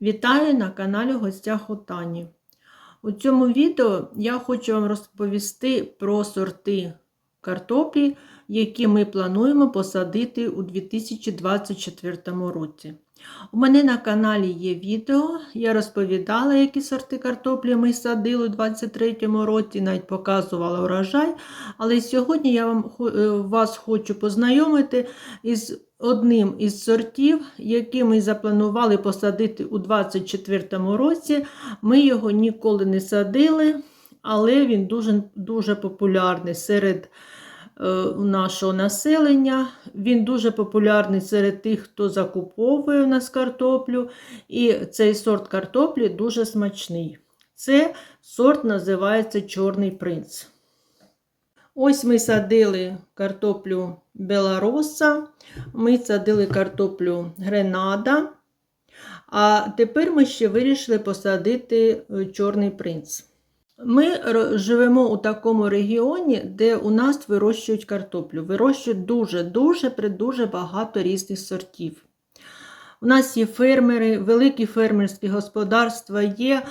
Вітаю на каналі гостях у. У цьому відео я хочу вам розповісти про сорти картоплі, які ми плануємо посадити у 2024 році. У мене на каналі є відео, я розповідала, які сорти картоплі ми садили у 2023 році, навіть показувала урожай. Але сьогодні я вам, е, вас хочу познайомити із одним із сортів, який ми запланували посадити у 2024 році. Ми його ніколи не садили, але він дуже, дуже популярний серед е, нашого населення. Він дуже популярний серед тих, хто закуповує у нас картоплю. І цей сорт картоплі дуже смачний. Це сорт називається Чорний принц. Ось ми садили картоплю Белароса, ми садили картоплю Гренада. А тепер ми ще вирішили посадити е, Чорний принц. Ми живемо у такому регіоні, де у нас вирощують картоплю. Вирощують дуже-дуже дуже багато різних сортів. У нас є фермери, великі фермерські господарства, є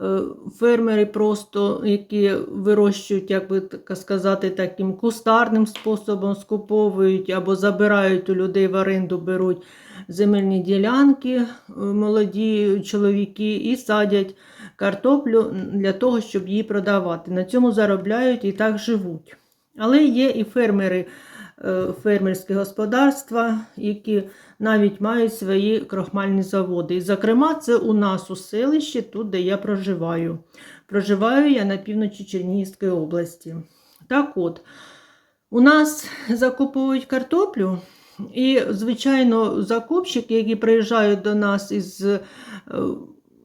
е, фермери, просто, які вирощують, як би так сказати, таким кустарним способом, скуповують або забирають у людей в оренду, беруть земельні ділянки, е, молоді чоловіки і садять картоплю для того, щоб її продавати. На цьому заробляють і так живуть. Але є і фермери, фермерські господарства, які навіть мають свої крохмальні заводи. І, зокрема, це у нас у селищі, тут, де я проживаю. Проживаю я на півночі Чернігівської області. Так от, у нас закуповують картоплю, і, звичайно, закупщики, які приїжджають до нас із, е,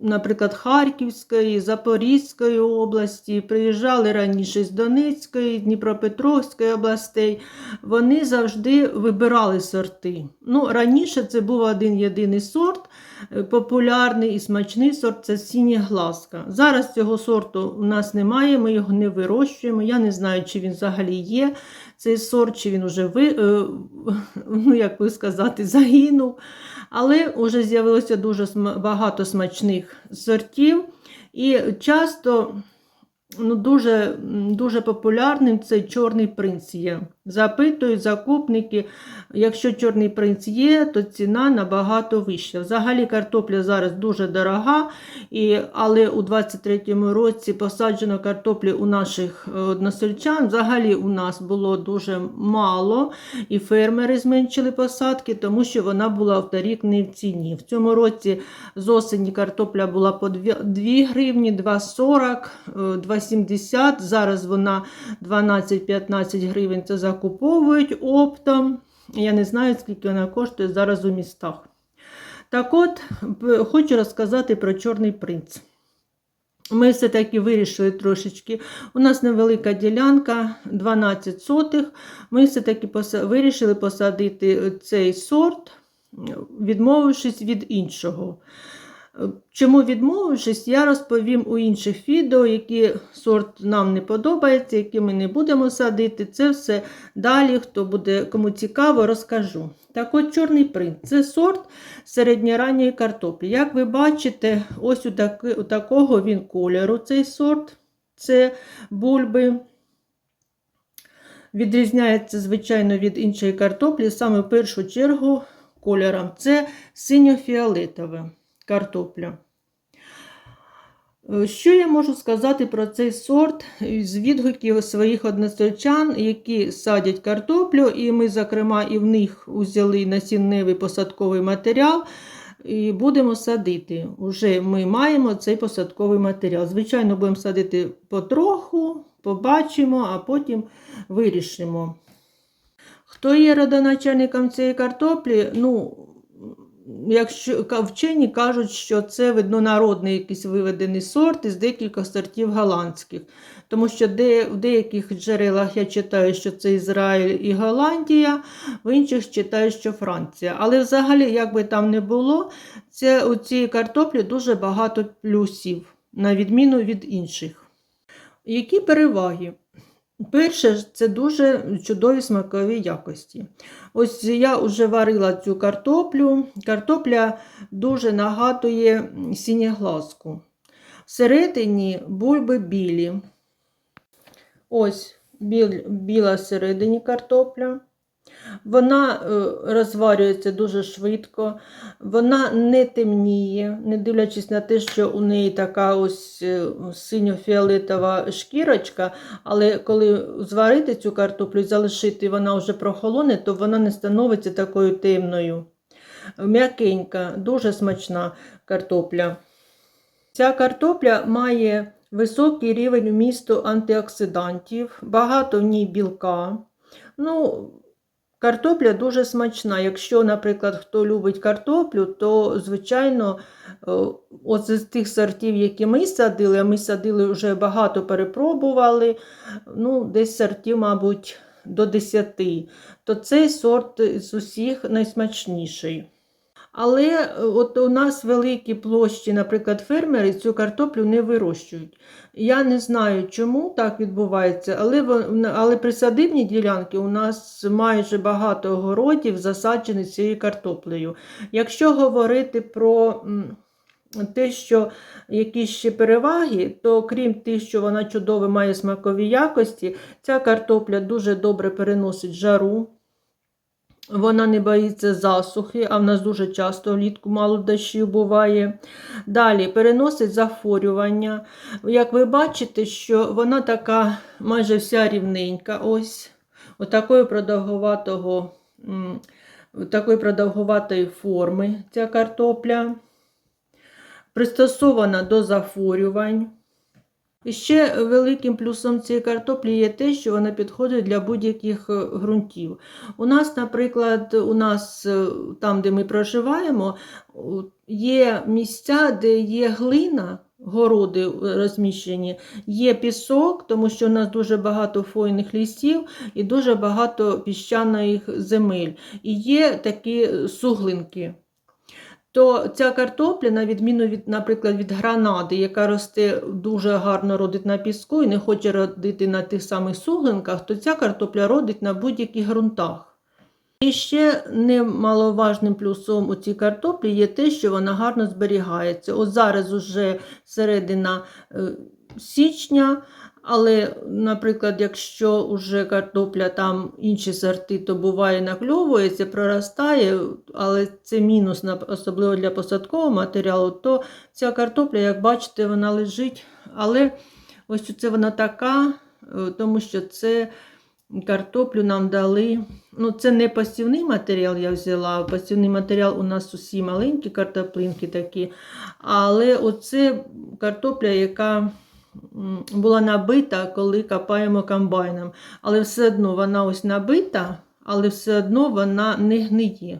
наприклад, Харківської, Запорізької області, приїжджали раніше з Донецької, Дніпропетровської областей, вони завжди вибирали сорти. Ну, раніше це був один єдиний сорт, е, популярний і смачний сорт це сіня глазка. Зараз цього сорту у нас немає, ми його не вирощуємо. Я не знаю, чи він взагалі є цей сорт, чи він вже ви, е, ну, як би сказати, загинув. Але вже з'явилося дуже багато смачних сортів. І часто ну, дуже, дуже популярним цей чорний принц є. Запитують закупники, якщо чорний принц є, то ціна набагато вища. Взагалі картопля зараз дуже дорога, і, але у 23-му році посаджено картоплі у наших е, односельчан. Взагалі у нас було дуже мало, і фермери зменшили посадки, тому що вона була в торік не в ціні. В цьому році з осені картопля була по 2 2 гривні, 2,40, е, 2,70. Зараз вона 12-15 гривень. Це закуповують оптом. Я не знаю, скільки вона коштує зараз у містах. Так от, хочу розказати про Чорний принц. Ми все-таки вирішили трошечки. У нас невелика ділянка, 12 сотих. Ми все-таки вирішили посадити цей сорт, відмовившись від іншого. Чому відмовившись, я розповім у інших відео, який сорт нам не подобається, які ми не будемо садити. Це все далі, хто буде, кому цікаво, розкажу. Так от чорний принц це сорт середньоранньої картоплі. Як ви бачите, ось у, таки, у такого він кольору цей сорт, це бульби. Відрізняється, звичайно, від іншої картоплі, саме в першу чергу кольором. Це синьо-фіолетова картопля. Е, Що я можу сказати про цей сорт з відгуків своїх односельчан, які садять картоплю, і ми, зокрема, і в них взяли насінневий посадковий матеріал. І будемо садити. Уже ми маємо цей посадковий матеріал. Звичайно, будемо садити потроху, побачимо, а потім вирішимо. Хто є родоначальником цієї картоплі? Ну, якщо вчені кажуть, що це видно народний якийсь виведений сорт із декількох сортів голландських. Тому що де, в деяких джерелах я читаю, що це Ізраїль і Голландія, в інших читаю, що Франція. Але взагалі, як би там не було, це, у цій картоплі дуже багато плюсів, на відміну від інших. Які переваги? Перше, це дуже чудові смакові якості. Ось я вже варила цю картоплю. Картопля дуже нагадує сінєглазку. Всередині бульби білі. Ось біл, біла всередині картопля. Вона е, розварюється дуже швидко, вона не темніє, не дивлячись на те, що у неї така ось е, синьо-фіолетова шкірочка, але коли зварити цю картоплю і залишити, вона вже прохолоне, то вона не становиться такою темною. М'якенька, дуже смачна картопля. Ця картопля має високий рівень вмісту антиоксидантів, багато в ній білка. Ну, Картопля дуже смачна. Якщо, наприклад, хто любить картоплю, то, звичайно, от з тих сортів, які ми садили, а ми садили вже багато перепробували, ну, десь сортів, мабуть, до 10, то цей сорт з усіх найсмачніший. Але е, от у нас великі площі, наприклад, фермери цю картоплю не вирощують. Я не знаю, чому так відбувається, але але при садибній ділянці у нас майже багато городів засаджені цією картоплею. Якщо говорити про те, що якісь ще переваги, то крім тих, що вона чудово має смакові якості, ця картопля дуже добре переносить жару. Вона не боїться засухи, а в нас дуже часто влітку мало дощів буває. Далі переносить захворювання. Як ви бачите, що вона така майже вся рівненька, ось, отакої продовгуватого, такої продовгуватої форми ця картопля. Пристосована до захворювань. Ще великим плюсом цієї картоплі є те, що вона підходить для будь-яких е, ґрунтів. У нас, наприклад, у нас е, там, де ми проживаємо, є місця, де є глина. Городи розміщені, є пісок, тому що у нас дуже багато фойних лісів і дуже багато піщаних земель. І є такі суглинки то ця картопля, на відміну від, наприклад, від гранади, яка росте дуже гарно родить на піску і не хоче родити на тих самих суглинках, то ця картопля родить на будь-яких ґрунтах. І ще немаловажним плюсом у цій картоплі є те, що вона гарно зберігається. От зараз уже середина е, січня, але, наприклад, якщо вже картопля там інші сорти, то буває накльовується, проростає, але це мінус, особливо для посадкового матеріалу, то ця картопля, як бачите, вона лежить. Але ось це вона така, е, тому що це картоплю нам дали. Ну, Це не пасівний матеріал, я взяла. Пасівний матеріал у нас усі маленькі картоплинки такі. Але оце картопля, яка була набита, коли копаємо комбайном. Але все одно вона ось набита, але все одно вона не гниє.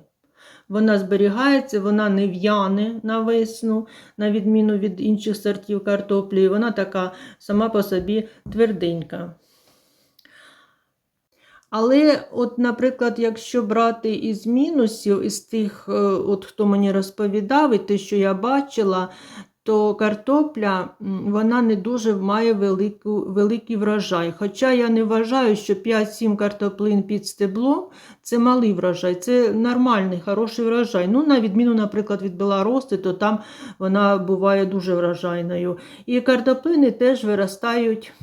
Вона зберігається, вона не в'яне на весну, на відміну від інших сортів картоплі. Вона така сама по собі тверденька. Але, от, наприклад, якщо брати із мінусів, із тих, е, от хто мені розповідав, і те, що я бачила, то картопля вона не дуже має велику, великий врожай. Хоча я не вважаю, що 5-7 картоплин під стебло це малий врожай, це нормальний, хороший врожай. Ну, На відміну, наприклад, від белорости, то там вона буває дуже врожайною. І картоплини теж виростають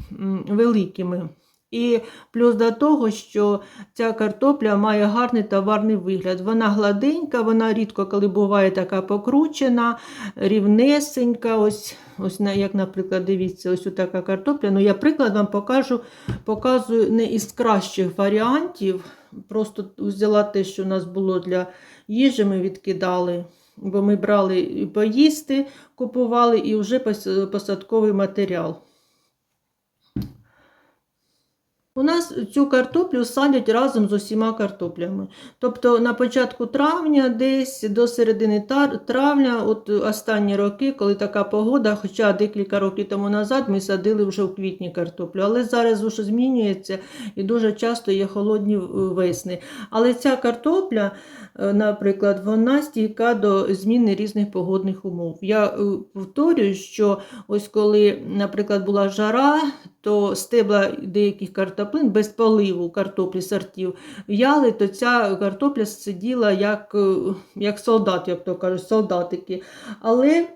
великими. І плюс до того, що ця картопля має гарний товарний вигляд. Вона гладенька, вона рідко коли буває така покручена, рівнесенька. Ось, ось як, наприклад, дивіться, ось така картопля. Ну, Я приклад вам покажу, показую не із кращих варіантів. Просто взяла те, що у нас було для їжі, ми відкидали. Бо ми брали поїсти, купували і вже посадковий матеріал. У нас цю картоплю садять разом з усіма картоплями. Тобто на початку травня, десь до середини травня, от останні роки, коли така погода, хоча декілька років тому назад ми садили вже в квітні картоплю. Але зараз вже змінюється і дуже часто є холодні весни. Але ця картопля, е, наприклад, вона стійка до зміни різних погодних умов. Я е, повторюю, що ось коли, наприклад, була жара, то стебла деяких картоплів картоплин без поливу картоплі сортів в'яли, то ця картопля сиділа як, е, як солдат, як то кажуть, солдатики. Але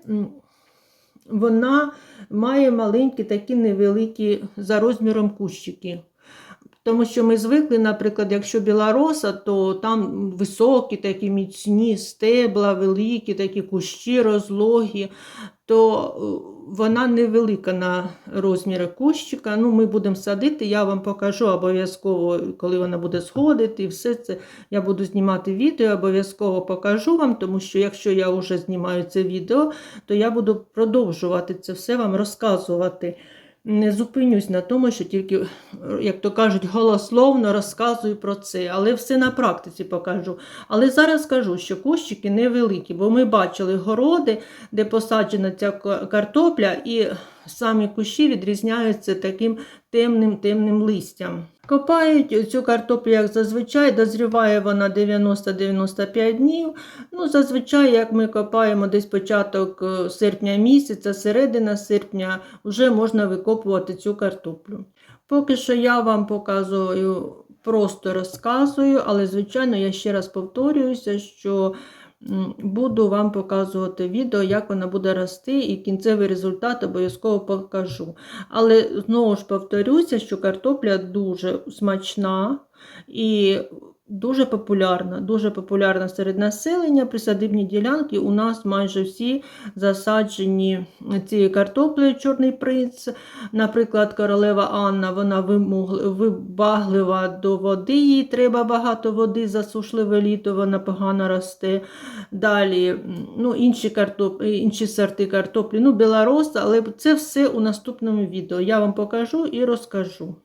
вона має маленькі такі невеликі за розміром кущики. Тому що ми звикли, наприклад, якщо білороса, то там високі, такі міцні стебла, великі такі кущі, розлогі, то е, вона невелика на розміри кущика. Ну, ми будемо садити, я вам покажу обов'язково, коли вона буде сходити, і все це я буду знімати відео, обов'язково покажу вам, тому що якщо я вже знімаю це відео, то я буду продовжувати це все вам розказувати. Не зупинюсь на тому, що тільки, як то кажуть, голословно розказую про це, але все на практиці покажу. Але зараз скажу, що кущики невеликі, бо ми бачили городи, де посаджена ця картопля, і самі кущі відрізняються таким темним темним листям. Копають цю картоплю, як зазвичай, дозріває вона 90-95 днів. Ну, зазвичай, як ми копаємо десь початок е, серпня місяця, середина серпня, вже можна викопувати цю картоплю. Поки що я вам показую, просто розказую, але, звичайно, я ще раз повторююся, що буду вам показувати відео, як вона буде рости, і кінцевий результат обов'язково покажу. Але знову ж повторюся, що картопля дуже смачна і дуже популярна. Дуже популярна серед населення. Присадибні ділянки у нас майже всі засаджені цією картоплею Чорний принц. Наприклад, королева Анна, вона вибаглива до води, їй треба багато води, засушливе літо, вона погано росте. Далі ну, інші, картоп... інші сорти картоплі, ну, білорос, але це все у наступному відео. Я вам покажу і розкажу.